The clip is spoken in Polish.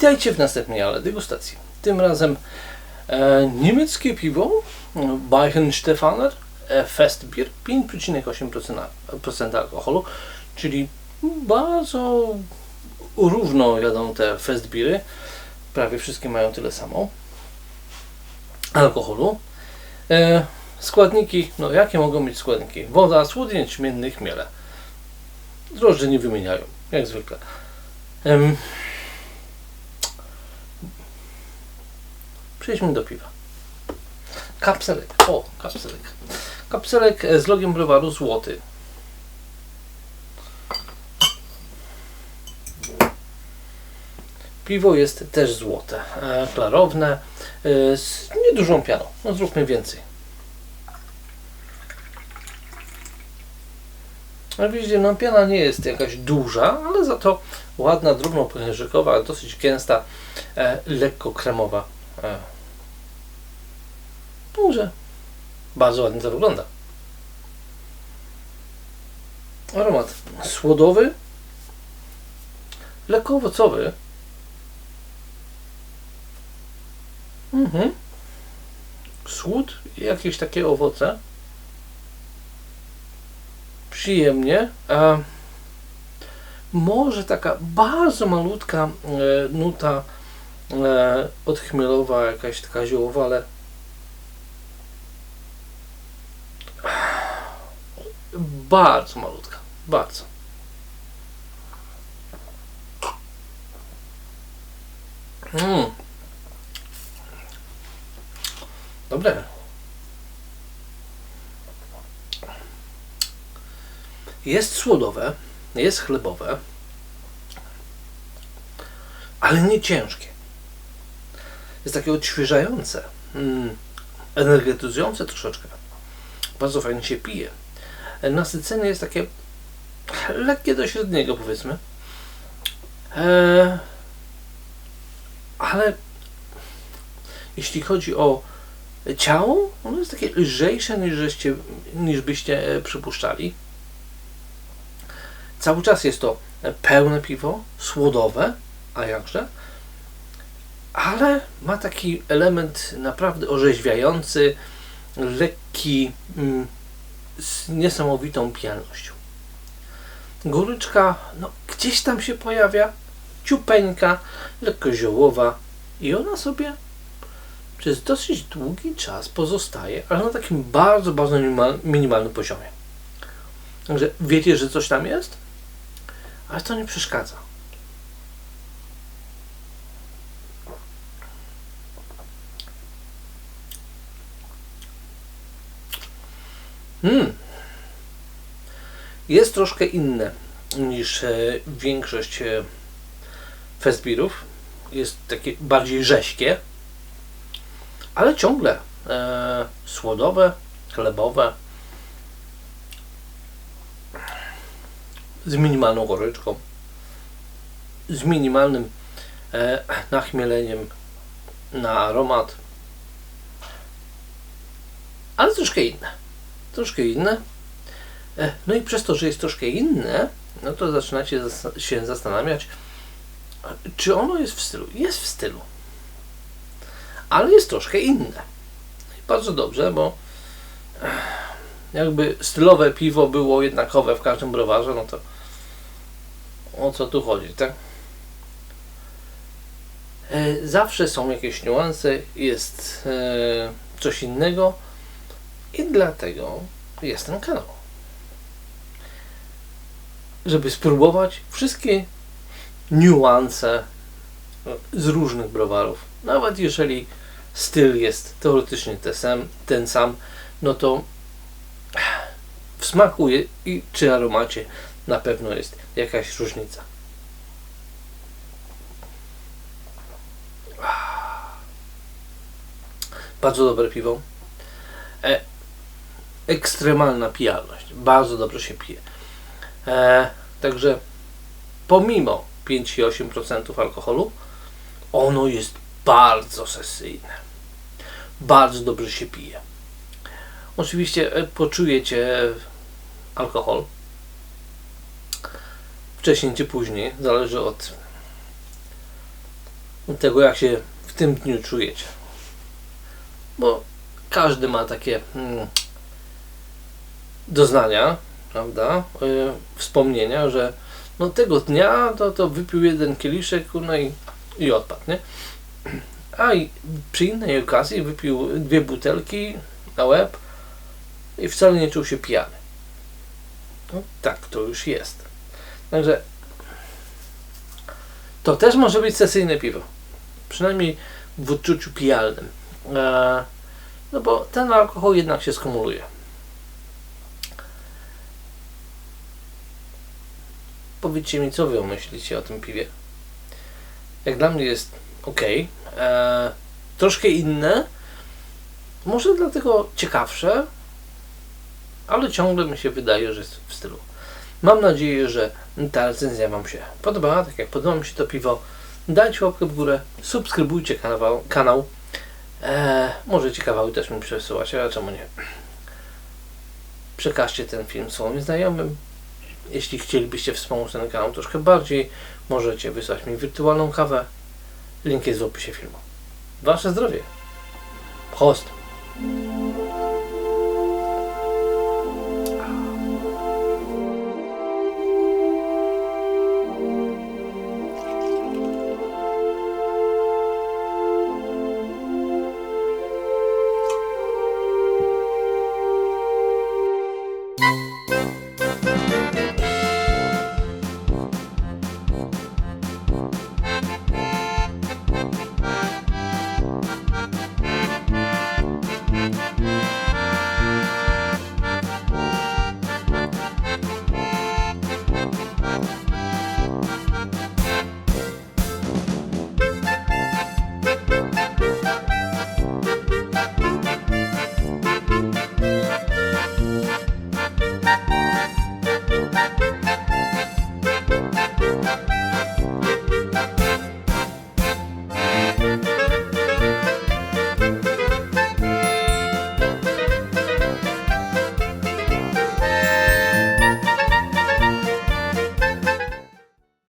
Witajcie w następnej ale degustacji. Tym razem e, niemieckie piwo Stefaner e, Festbier 5,8% alkoholu, czyli bardzo równo jadą te Festbiry. Prawie wszystkie mają tyle samo alkoholu. E, składniki, no jakie mogą być składniki? Woda, słód jęczmienny, chmiele. Drożdże nie wymieniają, jak zwykle. Em, Przejdźmy do piwa. Kapselek. O, kapselek. Kapselek z logiem browaru złoty. Piwo jest też złote, e, klarowne, e, z niedużą pianą. No zróbmy więcej. No widzicie, no piana nie jest jakaś duża, ale za to ładna, drobno dosyć gęsta, e, lekko kremowa. E. Może bardzo ładnie to wygląda. Aromat słodowy, lekko owocowy. Mhm. Słód i jakieś takie owoce. Przyjemnie. A może taka bardzo malutka e, nuta e, odchmielowa, jakaś taka ziołowa, ale bardzo malutka, bardzo. Mm. Dobre. Jest słodowe, jest chlebowe, ale nie ciężkie. Jest takie odświeżające, mm, energetyzujące troszeczkę. Bardzo fajnie się pije. Nasycenie jest takie lekkie do średniego, powiedzmy. Eee, ale jeśli chodzi o ciało, ono jest takie lżejsze niż, żeście, niż byście e, przypuszczali. Cały czas jest to pełne piwo, słodowe, a jakże, ale ma taki element naprawdę orzeźwiający, lekki, mm, z niesamowitą pijalnością. Goryczka, no gdzieś tam się pojawia, ciupeńka, lekko ziołowa i ona sobie przez dosyć długi czas pozostaje, ale na takim bardzo, bardzo minimalnym poziomie. Także wiecie, że coś tam jest, ale to nie przeszkadza. Hmm. Jest troszkę inne niż e, większość e, festbirów. Jest takie bardziej rześkie, ale ciągle e, słodowe, chlebowe, z minimalną goryczką, z minimalnym e, nachmieleniem na aromat, ale troszkę inne. Troszkę inne. E, no i przez to, że jest troszkę inne, no to zaczynacie się zastanawiać, czy ono jest w stylu. Jest w stylu ale jest troszkę inne. I bardzo dobrze, bo jakby stylowe piwo było jednakowe w każdym browarze, no to o co tu chodzi, tak? E, zawsze są jakieś niuanse, jest e, coś innego i dlatego jest ten kanał. Żeby spróbować wszystkie niuanse z różnych browarów. Nawet jeżeli styl jest teoretycznie ten sam, no to smaku i czy aromacie na pewno jest jakaś różnica. Bardzo dobre piwo. E, ekstremalna pijalność. Bardzo dobrze się pije. E, także pomimo 5,8% alkoholu, ono jest bardzo sesyjne bardzo dobrze się pije. Oczywiście e, poczujecie alkohol wcześniej czy później, zależy od tego, jak się w tym dniu czujecie. Bo każdy ma takie mm, doznania, prawda? Y, wspomnienia, że no tego dnia to, to wypił jeden kieliszek no i, i odpadł, nie? A i przy innej okazji wypił dwie butelki na łeb i wcale nie czuł się pijany. No, tak to już jest. Także to też może być sesyjne piwo. Przynajmniej w odczuciu pijalnym. E, no bo ten alkohol jednak się skumuluje. Powiedzcie mi, co wy myślicie o tym piwie. Jak dla mnie jest ok. E, troszkę inne. Może dlatego ciekawsze, ale ciągle mi się wydaje, że jest w stylu. Mam nadzieję, że ta recenzja Wam się podobała. Tak jak podoba mi się to piwo, dajcie łapkę w górę, subskrybujcie kanał. kanał. E, możecie kawały też mi przesyłać, ale czemu nie? Przekażcie ten film swoim znajomym. Jeśli chcielibyście wspomóc ten kanał troszkę bardziej, możecie wysłać mi wirtualną kawę. Link jest w opisie filmu. Wasze zdrowie. Prost.